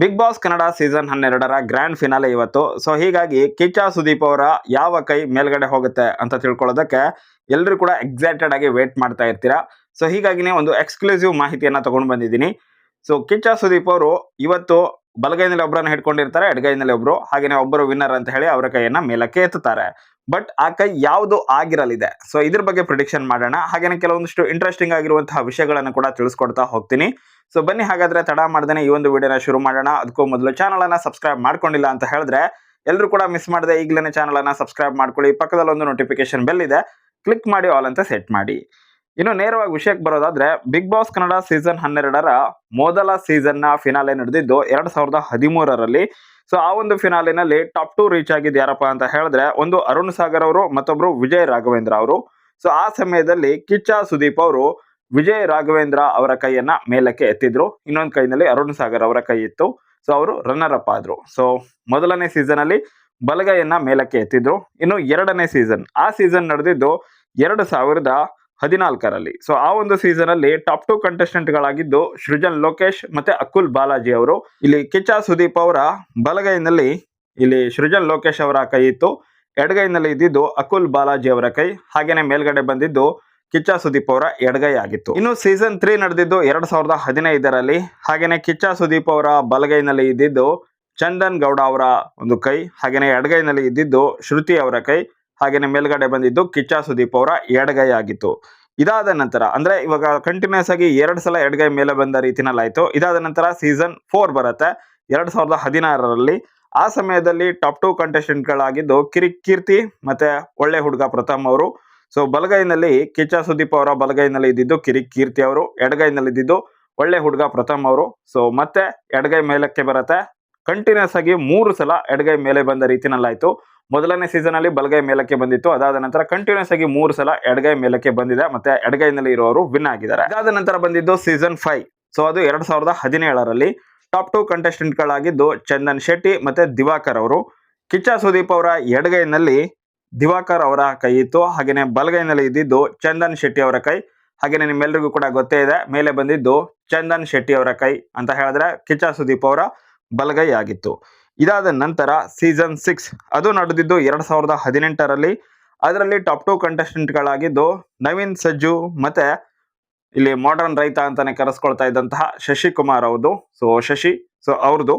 Big Boss Kannada season ಹನ್ನೆರಡರ grand finale ಇವತ್ತು. So ಹೀಗಾಗಿ ಕಿಚ್ಚ ಸುದೀಪ್ ಅವರ ಯಾವ ಕೈ ಮೇಲ್ಗಡೆ ಹೋಗುತ್ತೆ ಅಂತ ತಿಳ್ಕೊಳ್ಳೋದಕ್ಕೆ ಎಲ್ಲರೂ ಕೂಡ ಎಕ್ಸೈಟೆಡ್ ಆಗಿ ವೇಟ್ ಮಾಡ್ತಾ ಇರ್ತೀರಾ? ಸೊ ಹೀಗಾಗಿನೇ ಒಂದು ಎಕ್ಸ್ಕ್ಲೂಸಿವ್ ಮಾಹಿತಿಯನ್ನು ತಗೊಂಡು ಬಂದಿದ್ದೀನಿ. ಸೊ ಕಿಚ್ಚ ಸುದೀಪ್ ಅವರು ಇವತ್ತು ಬಲಗೈನಲ್ಲಿ ಒಬ್ಬರನ್ನು ಹಿಡ್ಕೊಂಡಿರ್ತಾರೆ, ಎಡಗೈನಲ್ಲಿ ಒಬ್ಬರು ಹಾಗೇನೆ ಒಬ್ಬರು ವಿನ್ನರ್ ಅಂತ ಹೇಳಿ ಅವರ ಕೈಯನ್ನ ಮೇಲಕ್ಕೆ ಎತ್ತುತ್ತಾರೆ. ಬಟ್ ಆ ಕೈ ಯಾವುದು ಆಗಿರಲಿದೆ? ಸೊ ಇದ್ರ ಬಗ್ಗೆ ಪ್ರಿಡಿಕ್ಷನ್ ಮಾಡೋಣ. ಹಾಗೇನೆ ಕೆಲವೊಂದಿಷ್ಟು ಇಂಟ್ರೆಸ್ಟಿಂಗ್ ಆಗಿರುವಂತಹ ವಿಷಯಗಳನ್ನು ಕೂಡ ತಿಳಿಸ್ಕೊಡ್ತಾ ಹೋಗ್ತೀನಿ. ಸೊ ಬನ್ನಿ ಹಾಗಾದ್ರೆ ತಡ ಮಾಡ್ದೇನೆ ಈ ಒಂದು ವಿಡಿಯೋನ ಶುರು ಮಾಡೋಣ. ಅದಕ್ಕೂ ಮೊದಲು ಚಾನಲ್ ಅನ್ನ ಸಬ್ಸ್ಕ್ರೈಬ್ ಮಾಡ್ಕೊಂಡಿಲ್ಲ ಅಂತ ಹೇಳಿದ್ರೆ ಎಲ್ಲರೂ ಕೂಡ ಮಿಸ್ ಮಾಡದೆ ಈಗಲೇ ಚಾನಲ್ ಅನ್ನ ಸಬ್ಸ್ಕ್ರೈಬ್ ಮಾಡ್ಕೊಳ್ಳಿ. ಪಕ್ಕದಲ್ಲಿ ಒಂದು ನೋಟಿಫಿಕೇಶನ್ ಬೆಲ್ ಇದೆ. ಕ್ಲಿಕ್ ಮಾಡಿ ಆಲ್ ಅಂತ ಸೆಟ್ ಮಾಡಿ. ಇನ್ನು ನೇರವಾಗಿ ವಿಷಯಕ್ಕೆ ಬರೋದಾದ್ರೆ ಬಿಗ್ ಬಾಸ್ ಕನ್ನಡ ಸೀಸನ್ ಹನ್ನೆರಡರ ಮೊದಲ ಸೀಸನ್ನ ಫಿನಾಲೆ ನಡೆದಿದ್ದು ಎರಡ್ ಸಾವಿರದ ಹದಿಮೂರರಲ್ಲಿ. ಸೊ ಆ ಒಂದು ಫಿನಾಲಿನಲ್ಲಿ ಟಾಪ್ ಟು ರೀಚ್ ಆಗಿದ್ದು ಯಾರಪ್ಪ ಅಂತ ಹೇಳಿದ್ರೆ ಒಂದು ಅರುಣ್ ಸಾಗರ್ ಅವರು, ಮತ್ತೊಬ್ರು ವಿಜಯ್ ರಾಘವೇಂದ್ರ ಅವರು. ಸೊ ಆ ಸಮಯದಲ್ಲಿ ಕಿಚ್ಚ ಸುದೀಪ್ ಅವರು ವಿಜಯ್ ರಾಘವೇಂದ್ರ ಅವರ ಕೈಯನ್ನ ಮೇಲಕ್ಕೆ ಎತ್ತಿದ್ರು. ಇನ್ನೊಂದು ಕೈನಲ್ಲಿ ಅರುಣ್ ಸಾಗರ್ ಅವರ ಕೈ ಇತ್ತು. ಸೊ ಅವರು ರನ್ನರ್ ಅಪ್ ಆದ್ರು. ಸೊ ಮೊದಲನೇ ಸೀಸನ್ ಅಲ್ಲಿ ಬಲಗೈಯನ್ನ ಮೇಲಕ್ಕೆ ಎತ್ತಿದ್ರು. ಇನ್ನು ಎರಡನೇ ಸೀಸನ್ ಆ ಸೀಸನ್ ನಡೆದಿದ್ದು ಎರಡು ಸಾವಿರದ ಹದಿನಾಲ್ಕರಲ್ಲಿ. ಸೊ ಆ ಒಂದು ಸೀಸನ್ ಅಲ್ಲಿ ಟಾಪ್ ಟು ಕಂಟೆಸ್ಟೆಂಟ್ ಗಳಾಗಿದ್ದು ಸೃಜನ್ ಲೋಕೇಶ್ ಮತ್ತೆ ಅಕುಲ್ ಬಾಲಾಜಿ ಅವರು. ಇಲ್ಲಿ ಕಿಚ್ಚ ಸುದೀಪ್ ಅವರ ಬಲಗೈನಲ್ಲಿ ಇಲ್ಲಿ ಸೃಜನ್ ಲೋಕೇಶ್ ಅವರ ಕೈ ಇತ್ತು. ಎಡಗೈನಲ್ಲಿ ಇದ್ದಿದ್ದು ಅಕುಲ್ ಬಾಲಾಜಿ ಅವರ ಕೈ. ಹಾಗೇನೆ ಮೇಲ್ಗಡೆ ಬಂದಿದ್ದು ಕಿಚ್ಚ ಸುದೀಪ್ ಅವರ ಎಡಗೈ ಆಗಿತ್ತು. ಇನ್ನು ಸೀಸನ್ ತ್ರೀ ನಡೆದಿದ್ದು ಎರಡ್ ಸಾವಿರದ ಹದಿನೈದರಲ್ಲಿ. ಹಾಗೇನೆ ಕಿಚ್ಚ ಸುದೀಪ್ ಅವರ ಬಲಗೈನಲ್ಲಿ ಇದ್ದಿದ್ದು ಚಂದನ್ ಗೌಡ ಅವರ ಒಂದು ಕೈ. ಹಾಗೇನೆ ಎಡಗೈನಲ್ಲಿ ಇದ್ದಿದ್ದು ಶ್ರುತಿ ಅವರ ಕೈ. ಹಾಗೇನೆ ಮೇಲ್ಗಡೆ ಬಂದಿದ್ದು ಕಿಚ್ಚ ಸುದೀಪ್ ಅವರ ಎಡಗೈ ಆಗಿತ್ತು. ಇದಾದ ನಂತರ, ಅಂದ್ರೆ ಇವಾಗ ಕಂಟಿನ್ಯೂಸ್ ಆಗಿ ಎರಡು ಸಲ ಎಡಗೈ ಮೇಲೆ ಬಂದ ರೀತಿನಲ್ಲಿ ಆಯ್ತು. ಇದಾದ ನಂತರ ಸೀಸನ್ ಫೋರ್ ಬರುತ್ತೆ. ಎರಡ್ ಸಾವಿರದ ಹದಿನಾರರಲ್ಲಿ ಆ ಸಮಯದಲ್ಲಿ ಟಾಪ್ ಟು ಕಂಟೆಸ್ಟೆಂಟ್ಗಳಾಗಿದ್ದು ಕಿರಿ, ಕೀರ್ತಿ ಮತ್ತೆ ಒಳ್ಳೆ ಹುಡುಗ ಪ್ರಥಮ್ ಅವರು. ಸೊ ಬಲಗೈನಲ್ಲಿ ಕಿಚ್ಚ ಸುದೀಪ್ ಅವರ ಬಲಗೈನಲ್ಲಿ ಇದ್ದಿದ್ದು ಕಿರಿ, ಕೀರ್ತಿ ಅವರು. ಎಡಗೈನಲ್ಲಿ ಇದ್ದಿದ್ದು ಒಳ್ಳೆ ಹುಡುಗ ಪ್ರಥಮ್ ಅವರು. ಸೊ ಮತ್ತೆ ಎಡಗೈ ಮೇಲಕ್ಕೆ ಬರುತ್ತೆ. ಕಂಟಿನ್ಯೂಸ್ ಆಗಿ ಮೂರು ಸಲ ಎಡಗೈ ಮೇಲೆ ಬಂದ ರೀತಿನಲ್ಲಾಯ್ತು ಮೊದಲನೇ ಸೀಸನ್ ಅಲ್ಲಿ ಬಲಗೈ ಮೇಲಕ್ಕೆ ಬಂದಿತ್ತು. ಅದಾದ ನಂತರ ಕಂಟಿನ್ಯೂಸ್ ಆಗಿ ಮೂರು ಸಲ ಎಡಗೈ ಮೇಲಕ್ಕೆ ಬಂದಿದೆ. ಮತ್ತೆ ಎಡಗೈನಲ್ಲಿ ಇರುವವರು ವಿನ್ ಆಗಿದ್ದಾರೆ. ಅದಾದ ನಂತರ ಬಂದಿದ್ದು ಸೀಸನ್ ಫೈವ್ ಸೊ ಅದು ಎರಡ್ ಸಾವಿರದ ಹದಿನೇಳರಲ್ಲಿ ಟಾಪ್ ಟು ಕಂಟೆಸ್ಟೆಂಟ್ಗಳಾಗಿದ್ದು ಚಂದನ್ ಶೆಟ್ಟಿ ಮತ್ತೆ ದಿವಾಕರ್ ಅವರು. ಕಿಚ್ಚ ಸುದೀಪ್ ಅವರ ಎಡಗೈನಲ್ಲಿ ದಿವಾಕರ್ ಅವರ ಕೈ ಇತ್ತು. ಹಾಗೇನೆ ಬಲಗೈನಲ್ಲಿ ಇದ್ದಿದ್ದು ಚಂದನ್ ಶೆಟ್ಟಿ ಅವರ ಕೈ. ಹಾಗೇನೆ ನಿಮ್ಮೆಲ್ಲರಿಗೂ ಕೂಡ ಗೊತ್ತೇ ಇದೆ, ಮೇಲೆ ಬಂದಿದ್ದು ಚಂದನ್ ಶೆಟ್ಟಿ ಅವರ ಕೈ ಅಂತ ಹೇಳಿದ್ರೆ ಕಿಚ್ಚ ಸುದೀಪ್ ಅವರ ಬಲಗೈ ಆಗಿತ್ತು. ಇದಾದ ನಂತರ ಸೀಸನ್ ಸಿಕ್ಸ್ ಅದು ನಡೆದಿದ್ದು ಎರಡ್ ಸಾವಿರದ ಹದಿನೆಂಟರಲ್ಲಿ. ಅದರಲ್ಲಿ ಟಾಪ್ ಟು ಕಂಟೆಸ್ಟೆಂಟ್ಗಳಾಗಿದ್ದು ನವೀನ್ ಸಜ್ಜು ಮತ್ತೆ ಇಲ್ಲಿ ಮಾಡರ್ನ್ ರೈತ ಅಂತಾನೆ ಕರೆಸ್ಕೊಳ್ತಾ ಇದ್ದಂತಹ ಶಶಿಕುಮಾರ್ ಅವ್ರದ್ದು ಸೊ ಶಶಿ ಸೊ ಅವ್ರದ್ದು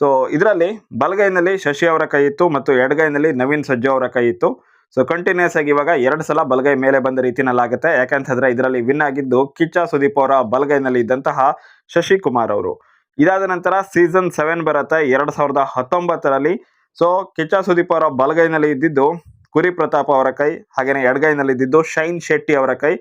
ಸೊ ಇದರಲ್ಲಿ ಬಲಗೈನಲ್ಲಿ ಶಶಿ ಅವರ ಕೈ ಇತ್ತು ಮತ್ತು ಎಡಗೈನಲ್ಲಿ ನವೀನ್ ಸಜ್ಜು ಅವರ ಕೈ ಇತ್ತು. ಸೊ ಕಂಟಿನ್ಯೂಸ್ ಆಗಿ ಇವಾಗ ಎರಡು ಸಲ ಬಲಗೈ ಮೇಲೆ ಬಂದ ರೀತಿನಲ್ಲಾಗುತ್ತೆ. ಯಾಕಂತಂದ್ರೆ ಇದರಲ್ಲಿ ವಿನ್ ಆಗಿದ್ದು ಕಿಚ್ಚ ಸುದೀಪ್ ಅವರ ಬಲಗೈನಲ್ಲಿ ಇದ್ದಂತಹ ಶಶಿಕುಮಾರ್ ಅವರು. ಇದಾದ ನಂತರ ಸೀಸನ್ ಸೆವೆನ್ ಬರುತ್ತೆ ಎರಡು ಸಾವಿರದ ಹತ್ತೊಂಬತ್ತರಲ್ಲಿ. ಸೊ ಕಿಚ್ಚ ಸುದೀಪ್ ಅವರ ಬಲಗೈನಲ್ಲಿ ಇದ್ದಿದ್ದು ಕುರಿ ಪ್ರತಾಪ್ ಅವರ ಕೈ, ಹಾಗೇನೆ ಎಡಗೈನಲ್ಲಿ ಇದ್ದಿದ್ದು ಶೈನ್ ಶೆಟ್ಟಿ ಅವರ ಕೈ.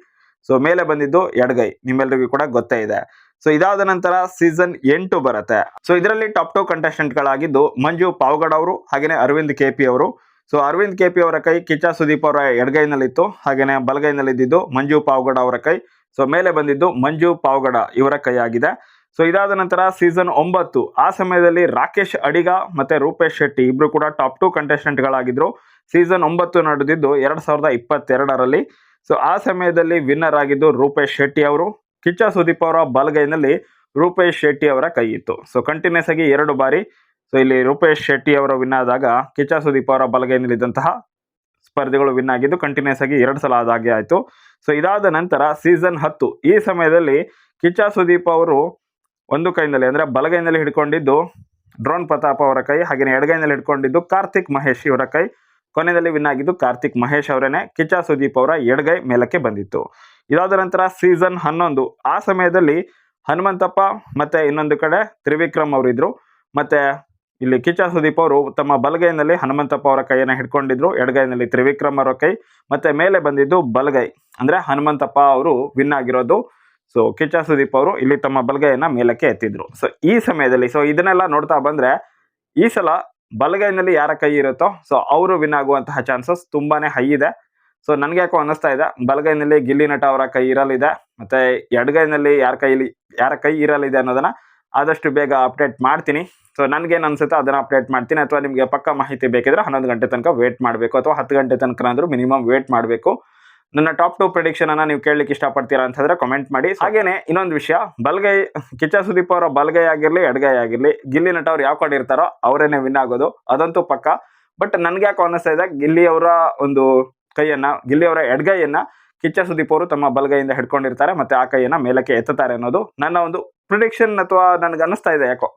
ಸೊ ಮೇಲೆ ಬಂದಿದ್ದು ಎಡಗೈ ನಿಮ್ಮೆಲ್ಲರಿಗೂ ಕೂಡ ಗೊತ್ತೇ ಇದೆ. ಸೊ ಇದಾದ ನಂತರ ಸೀಸನ್ ಎಂಟು ಬರುತ್ತೆ. ಸೊ ಇದರಲ್ಲಿ ಟಾಪ್ ಟು ಕಂಟೆಸ್ಟೆಂಟ್ ಗಳಾಗಿದ್ದು ಮಂಜು ಪಾವಗಡ್ ಅವರು, ಹಾಗೇನೆ ಅರವಿಂದ್ ಕೆ ಪಿ ಅವರು. ಸೊ ಅರವಿಂದ್ ಕೆ ಪಿ ಅವರ ಕೈ ಕಿಚ್ಚ ಸುದೀಪ್ ಅವರ ಎಡಗೈನಲ್ಲಿತ್ತು, ಹಾಗೇನೆ ಬಲಗೈನಲ್ಲಿ ಇದ್ದಿದ್ದು ಮಂಜು ಪಾವಗಡ ಅವರ ಕೈ. ಸೊ ಮೇಲೆ ಬಂದಿದ್ದು ಮಂಜು ಪಾವಗಡ ಇವರ ಕೈಯಾಗಿದೆ. ಸೊ ಇದಾದ ನಂತರ ಸೀಸನ್ ಒಂಬತ್ತು, ಆ ಸಮಯದಲ್ಲಿ ರಾಕೇಶ್ ಅಡಿಗ ಮತ್ತೆ ರೂಪೇಶ್ ಶೆಟ್ಟಿ ಇಬ್ರು ಕೂಡ ಟಾಪ್ ಟು ಕಂಟೆಸ್ಟೆಂಟ್ಗಳಾಗಿದ್ರು ಸೀಸನ್ ಒಂಬತ್ತು ನಡೆದಿದ್ದು ಎರಡ್ ಸಾವಿರದ ಇಪ್ಪತ್ತೆರಡರಲ್ಲಿ. ಸೊ ಆ ಸಮಯದಲ್ಲಿ ವಿನ್ನರ್ ಆಗಿದ್ದು ರೂಪೇಶ್ ಶೆಟ್ಟಿ ಅವರು. ಕಿಚ್ಚ ಸುದೀಪ್ ಅವರ ಬಲಗೈನಲ್ಲಿ ರೂಪೇಶ್ ಶೆಟ್ಟಿ ಅವರ ಕೈ ಇತ್ತು. ಸೊ ಕಂಟಿನ್ಯೂಸ್ ಆಗಿ ಎರಡು ಬಾರಿ. ಸೊ ಇಲ್ಲಿ ರೂಪೇಶ್ ಶೆಟ್ಟಿ ಅವರು ವಿನ್ ಆದಾಗ ಕಿಚ್ಚ ಸುದೀಪ್ ಅವರ ಬಲಗೈನಲ್ಲಿದ್ದಂತಹ ಸ್ಪರ್ಧಿಗಳು ವಿನ್ ಆಗಿದ್ದು ಕಂಟಿನ್ಯೂಸ್ ಆಗಿ ಎರಡು ಸಲ ಆದಾಗೆ ಆಯಿತು. ಸೊ ಇದಾದ ನಂತರ ಸೀಸನ್ ಹತ್ತು, ಈ ಸಮಯದಲ್ಲಿ ಕಿಚ್ಚ ಸುದೀಪ್ ಅವರು ಒಂದು ಕೈನಲ್ಲಿ ಅಂದ್ರೆ ಬಲಗೈನಲ್ಲಿ ಹಿಡ್ಕೊಂಡಿದ್ದು ಡ್ರೋನ್ ಪ್ರತಾಪ್ ಅವರ ಕೈ ಹಾಗೆಯೇ ಎಡಗೈನಲ್ಲಿ ಹಿಡ್ಕೊಂಡಿದ್ದು ಕಾರ್ತಿಕ್ ಮಹೇಶ್ ಇವರ ಕೈ, ಕೊನೆಯಲ್ಲಿ ವಿನ್ ಆಗಿದ್ದು ಕಾರ್ತಿಕ್ ಮಹೇಶ್ ಅವರೇನೆ, ಕಿಚ್ಚ ಸುದೀಪ್ ಅವರ ಎಡಗೈ ಮೇಲಕ್ಕೆ ಬಂದಿತ್ತು. ಇದಾದ ನಂತರ ಸೀಸನ್ ಹನ್ನೊಂದು, ಆ ಸಮಯದಲ್ಲಿ ಹನುಮಂತಪ್ಪ ಮತ್ತೆ ಇನ್ನೊಂದು ಕಡೆ ತ್ರಿವಿಕ್ರಮ್ ಅವರಿದ್ರು. ಮತ್ತೆ ಇಲ್ಲಿ ಕಿಚ್ಚ ಸುದೀಪ್ ಅವರು ತಮ್ಮ ಬಲಗೈನಲ್ಲಿ ಹನುಮಂತಪ್ಪ ಅವರ ಕೈಯನ್ನು ಹಿಡ್ಕೊಂಡಿದ್ರು. ಎಡಗೈನಲ್ಲಿ ತ್ರಿವಿಕ್ರಮ್ ಅವರ ಕೈ, ಮತ್ತೆ ಮೇಲೆ ಬಂದಿದ್ದು ಬಲಗೈ. ಅಂದ್ರೆ ಹನುಮಂತಪ್ಪ ಅವರು ವಿನ್ ಆಗಿರೋದು. ಸೊ ಕಿಚ್ಚ ಸುದೀಪ್ ಅವರು ಇಲ್ಲಿ ತಮ್ಮ ಬಲಗೈಯನ್ನ ಮೇಲಕ್ಕೆ ಎತ್ತಿದ್ರು. ಸೊ ಈ ಸಮಯದಲ್ಲಿ ಸೊ ಇದನ್ನೆಲ್ಲ ನೋಡ್ತಾ ಬಂದ್ರೆ, ಈ ಸಲ ಬಲಗೈನಲ್ಲಿ ಯಾರ ಕೈ ಇರುತ್ತೋ ಸೊ ಅವರು ವಿನ್ ಆಗುವಂತಹ ಚಾನ್ಸಸ್ ತುಂಬಾನೇ ಹೈ ಇದೆ. ಸೊ ನನ್ಗೆ ಯಾಕೋ ಅನ್ನಿಸ್ತಾ ಇದೆ, ಬಲಗೈನಲ್ಲಿ ಗಿಲ್ಲಿ ನಟ ಅವರ ಕೈ ಇರಲಿದೆ, ಮತ್ತೆ ಎಡಗೈನಲ್ಲಿ ಯಾರ ಕೈಲಿ, ಯಾರ ಕೈ ಇರಲಿದೆ ಅನ್ನೋದನ್ನ ಆದಷ್ಟು ಬೇಗ ಅಪ್ಡೇಟ್ ಮಾಡ್ತೀನಿ. ಸೊ ನನಗೇನು ಅನ್ಸುತ್ತೋ ಅದನ್ನು ಅಪ್ಡೇಟ್ ಮಾಡ್ತೀನಿ. ಅಥವಾ ನಿಮಗೆ ಪಕ್ಕ ಮಾಹಿತಿ ಬೇಕಿದ್ರೆ ಹನ್ನೊಂದು ಗಂಟೆ ತನಕ ವೇಟ್ ಮಾಡಬೇಕು. ಅಥವಾ ಹತ್ತು ಗಂಟೆ ತನಕ ಅಂದರೂ ಮಿನಿಮಮ್ ವೇಟ್ ಮಾಡಬೇಕು. ನನ್ನ ಟಾಪ್ ಟು ಪ್ರಿಡಿಕ್ಷನನ್ನು ನೀವು ಕೇಳಲಿಕ್ಕೆ ಇಷ್ಟಪಡ್ತೀರಾ ಅಂತಂದರೆ ಕಮೆಂಟ್ ಮಾಡಿ. ಹಾಗೆಯೇ ಇನ್ನೊಂದು ವಿಷಯ. ಬಲ್ಗೈ, ಕಿಚ್ಚ ಸುದೀಪ್ ಅವರ ಬಲ್ಗೈ ಆಗಿರಲಿ, ಎಡಗೈ ಆಗಿರಲಿ, ಗಿಲ್ಲಿ ನಟ ಅವ್ರು ಯಾವ ಕಡೆ ಇರ್ತಾರೋ ಅವರೇನೆ ವಿನ್ ಆಗೋದು. ಅದಂತೂ ಪಕ್ಕ. ಬಟ್ ನನಗೆ ಯಾಕೆ ಅನ್ನಿಸ್ತಾ ಇದೆ, ಗಿಲ್ಲಿ ಅವರ ಒಂದು ಕೈಯನ್ನು, ಗಿಲ್ಲಿ ಅವರ ಎಡ್ಗೈಯನ್ನು ಕಿಚ್ಚ ಸುದೀಪ್ ಅವರು ತಮ್ಮ ಬಲಗೈಯಿಂದ ಹಿಡ್ಕೊಂಡಿರ್ತಾರೆ. ಮತ್ತು ಆ ಕೈಯನ್ನ ಮೇಲಕ್ಕೆ ಎತ್ತುತ್ತಾರೆ ಅನ್ನೋದು ನನ್ನ ಒಂದು ಪ್ರಿಡಿಕ್ಷನ್ ಅಥವಾ ನನಗೆ ಅನಿಸ್ತಾ ಇದೆ ಯಾಕೋ.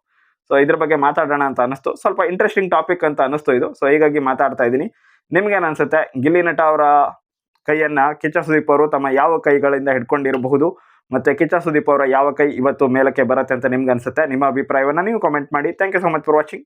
ಸೊ ಇದ್ರ ಬಗ್ಗೆ ಮಾತಾಡೋಣ ಅಂತ ಅನಿಸ್ತು ಸ್ವಲ್ಪ ಇಂಟ್ರೆಸ್ಟಿಂಗ್ ಟಾಪಿಕ್ ಅಂತ ಅನಿಸ್ತು ಇದು. ಸೊ ಹೀಗಾಗಿ ಮಾತಾಡ್ತಾ ಇದ್ದೀನಿ. ನಿಮ್ಗೇನು ಅನ್ಸುತ್ತೆ? ಗಿಲ್ಲಿ ನಟ ಅವರ ಕೈಯನ್ನು ಕಿಚ್ಚ ಸುದೀಪ್ ಅವರು ತಮ್ಮ ಯಾವ ಕೈಗಳಿಂದ ಹಿಡ್ಕೊಂಡಿರಬಹುದು? ಮತ್ತು ಕಿಚ್ಚ ಸುದೀಪ್ ಅವರ ಯಾವ ಕೈ ಇವತ್ತು ಮೇಲಕ್ಕೆ ಬರುತ್ತೆ ಅಂತ ನಿಮ್ಗೆ ಅನಿಸುತ್ತೆ? ನಿಮ್ಮ ಅಭಿಪ್ರಾಯವನ್ನು ನೀವು ಕಾಮೆಂಟ್ ಮಾಡಿ. Thank you so much for watching